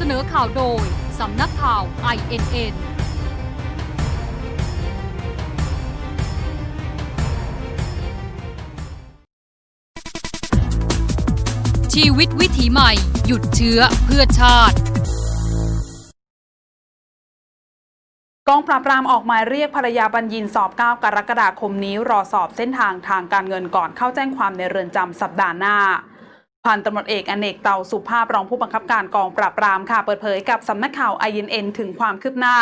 สนอข่าวโดย สำนักข่าว INN ชีวิตวิถีใหม่ หยุดเชื้อเพื่อชาติกองปราบปรามออกหมายเรียกภรรยาบัญญินสอบ 9 กรกฎาคมนี้ รอสอบเส้นทางทางการเงินก่อนเข้าแจ้งความในเรือนจำสัปดาห์หน้า พันตำรวจเอกอเนกเตาสุภาพรองผู้บังคับการกองปราบปรามค่ะเปิดเผยกับสำนักข่าว INN ถึงความคืบหน้า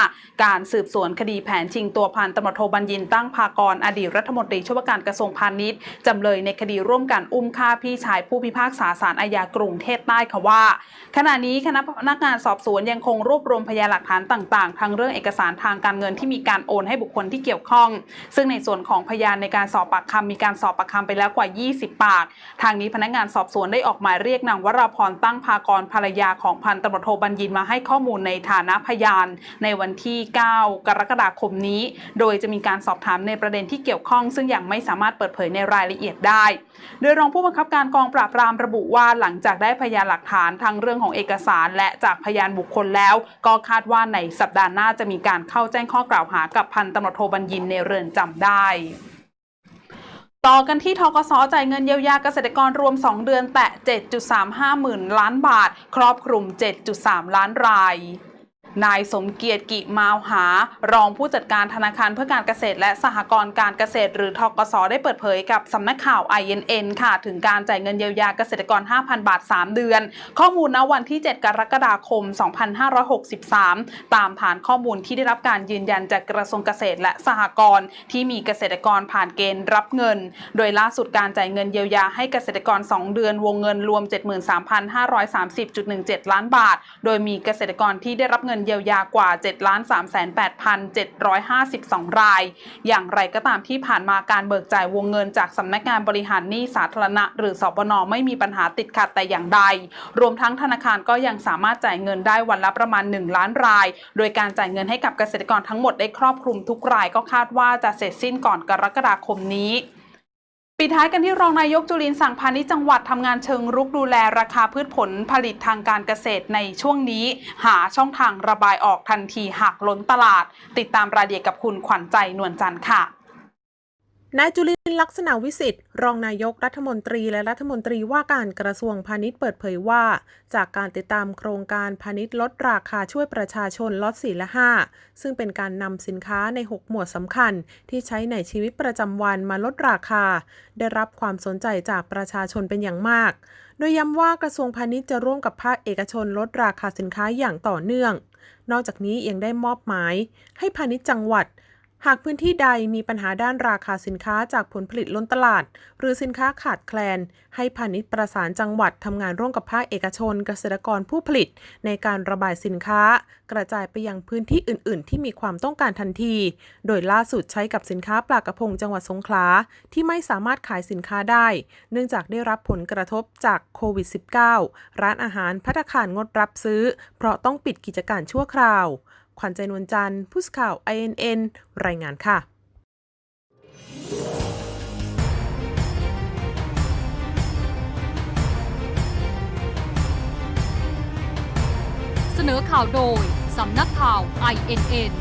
การสืบสวนคดีแผนชิงตัวพันตำรวจโทบัญญินตั้งพากรอดีตรัฐมนตรีช่วยว่าการกระทรวงพาณิชย์จำเลยในคดีร่วมกันอุ้มฆ่าพี่ชายผู้พิพากษาศาลอาญากรุงเทพใต้ค่ะว่า ขณะนี้คณะพนักงานสอบสวนยังคงรวบรวมพยานหลักฐานต่างๆ ทั้งเรื่องเอกสารทางการเงินที่มีการโอนให้บุคคลที่เกี่ยวข้อง ซึ่งในส่วนของพยานในการสอบปากคำมีการสอบปากคำไปแล้วกว่า 20 ปาก ทางนี้พนักงานสอบสวนได้ออกหมายเรียกนางวราพรตั้งพากรภรรยาของพันตำรวจโทบัญญินมาให้ข้อมูลในฐานะพยาน ในวันที่ 9 กรกฎาคมนี้ โดยจะมีการสอบถามในประเด็นที่เกี่ยวข้อง ซึ่งยังไม่สามารถเปิดเผยในรายละเอียดได้ โดยรองผู้บังคับการกองปราบปรามระบุว่าหลังจากได้พยานหลักฐานทั้งเรื่องของเอกสาร และจากพยานบุคคลแล้ว ก็คาดว่าในสัปดาห์หน้าจะมีการเข้าแจ้งข้อกล่าวหากับพันตำรวจโทบัญญินในเรือนจำได้ ต่อกันที่ทกสจ่ายเงินเยียวยาเกษตรกรรวม 2 เดือนแตะ 7.35 หมื่นล้านบาท ครอบคลุม 7.3 ล้านราย นายสมเกียรติกิมาวหา รองผู้จัดการธนาคารเพื่อการเกษตร และสหกรณ์การเกษตร หรือทกสได้เปิดเผยกับสำนักข่าว INN ค่ะ ถึงการจ่ายเงินเยียวยาเกษตรกร 5,000 บาท 3 เดือน ข้อมูลณวันที่ 7 กรกฎาคม 2563 ตามฐานข้อมูลที่ได้รับการยืนยันจากกระทรวงเกษตรและสหกรณ์ที่มีเกษตรกรผ่านเกณฑ์รับเงิน โดยล่าสุดการจ่ายเงินเยียวยาให้เกษตรกร 2 เดือน วงเงินรวม 73,530.17 ล้านบาท โดยมีเกษตรกรที่ได้รับเงินเยียวยากว่า 7 3 8 7 5 2 ราย อย่างไรก็ตามที่ผ่านมาการเบิกจ่ายวงเงินจากสำนักงานบริหารหนี้สาธารณะ หรือสปนไม่มีปัญหาติดขัดแต่อย่างใด รวมทั้งธนาคารก็ยังสามารถจ่ายเงินได้วันละประมาณ 1 ล้านราย โดยการจ่ายเงินให้กับเกษตรกรทั้งหมดได้ครอบคลุมทุกรายก็คาดว่าจะเสร็จสิ้นก่อนกรกฎาคมนี้ ปิดท้ายกันที่รองนายกจุลินสั่งพาณิชย์จังหวัดทำงานเชิงรุกดูแลราคาพืชผลผลิตทางการเกษตรในช่วงนี้ หาช่องทางระบายออกทันทีหากล้นตลาด ติดตามรายละเอียดกับคุณขวัญใจนวลจันทร์ค่ะ นายจุลินลักษณะวิสิทธิ์รองนายกรัฐมนตรีและรัฐมนตรีว่าการกระทรวงพาณิชย์เปิดเผยว่า จากการติดตามโครงการพาณิชย์ลดราคาช่วยประชาชนล็อต4และ5ซึ่งเป็นการนำสินค้าใน 6 หมวดสำคัญ ที่ใช้ในชีวิตประจำวันมาลดราคา ได้รับความสนใจจากประชาชนเป็นอย่างมาก โดยย้ำว่ากระทรวงพาณิชย์จะร่วมกับภาคเอกชนลดราคาสินค้าอย่างต่อเนื่อง นอกจากนี้ยังได้มอบหมาย ให้พาณิชย์จังหวัด หากพื้นที่ใดมีปัญหาด้านราคาสินค้าจากผลผลิตล้นตลาด หรือสินค้าขาดแคลน ให้พาณิชย์ประสานจังหวัดทำงานร่วมกับภาคเอกชน เกษตรกรผู้ผลิต ในการระบายสินค้า กระจายไปยังพื้นที่อื่น ๆ ที่มีความต้องการทันที โดยล่าสุดใช้กับสินค้าปลากระพงจังหวัดสงขลาที่ไม่สามารถขายสินค้าได้ เนื่องจากได้รับผลกระทบจากโควิด -19 ร้านอาหารพัตคารงดรับซื้อ เพราะต้องปิดกิจการชั่วคราว ขวัญใจนวลจันทร์ผู้สื่อข่าว INN รายงานค่ะเสนอข่าวโดย สำนักข่าว INN